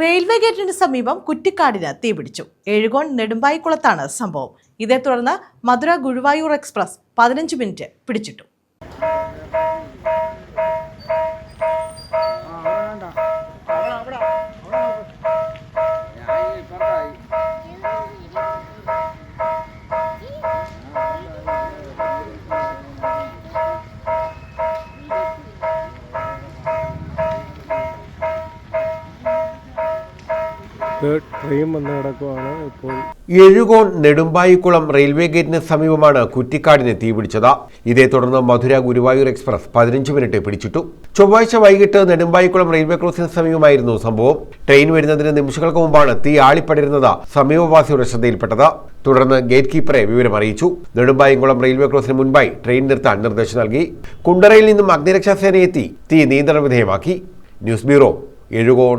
Railway ഗേറ്റിന് സമീപം കുറ്റിക്കാടിന് തീപിടിച്ചു എഴുകോൺ നെടുമ്പായിക്കുളത്താണ് സംഭവം. ഇതേ തുടർന്ന് മധുര ഗുരുവായൂർ എക്സ്പ്രസ് പതിനഞ്ച് മിനിറ്റ് പിടിച്ചിട്ടു. ട്രെയിൻ ഇപ്പോൾ. എഴുകോൺ നെടുമ്പായിക്കുളം റെയിൽവേ ഗേറ്റിന് സമീപമാണ് കുറ്റിക്കാടിന് തീപിടിച്ചത് ഇതേ തുടർന്ന് മധുര ഗുരുവായൂർ എക്സ്പ്രസ് പതിനഞ്ച് മിനിറ്റ് പിടിച്ചിട്ടു. ചൊവ്വാഴ്ച വൈകിട്ട് നെടുമ്പായിക്കുളം റെയിൽവേ ക്രോസിന് സമീപമായിരുന്നു സംഭവം. ട്രെയിൻ വരുന്നതിന് നിമിഷങ്ങൾക്ക് മുമ്പാണ് തീ ആളിപ്പടരുന്നത് സമീപവാസിയുടെ ശ്രദ്ധയിൽപ്പെട്ടത്. തുടർന്ന് ഗേറ്റ് കീപ്പറെ വിവരം അറിയിച്ചു. നെടുമ്പായിക്കുളം റെയിൽവേ ക്രോസിന് മുൻപായി ട്രെയിൻ നിർത്താൻ നിർദ്ദേശം നൽകി. കുണ്ടറയിൽ നിന്നും അഗ്നിരക്ഷാ സേന എത്തി തീ നിയന്ത്രണ വിധേയമാക്കി. News bureau Ezhukone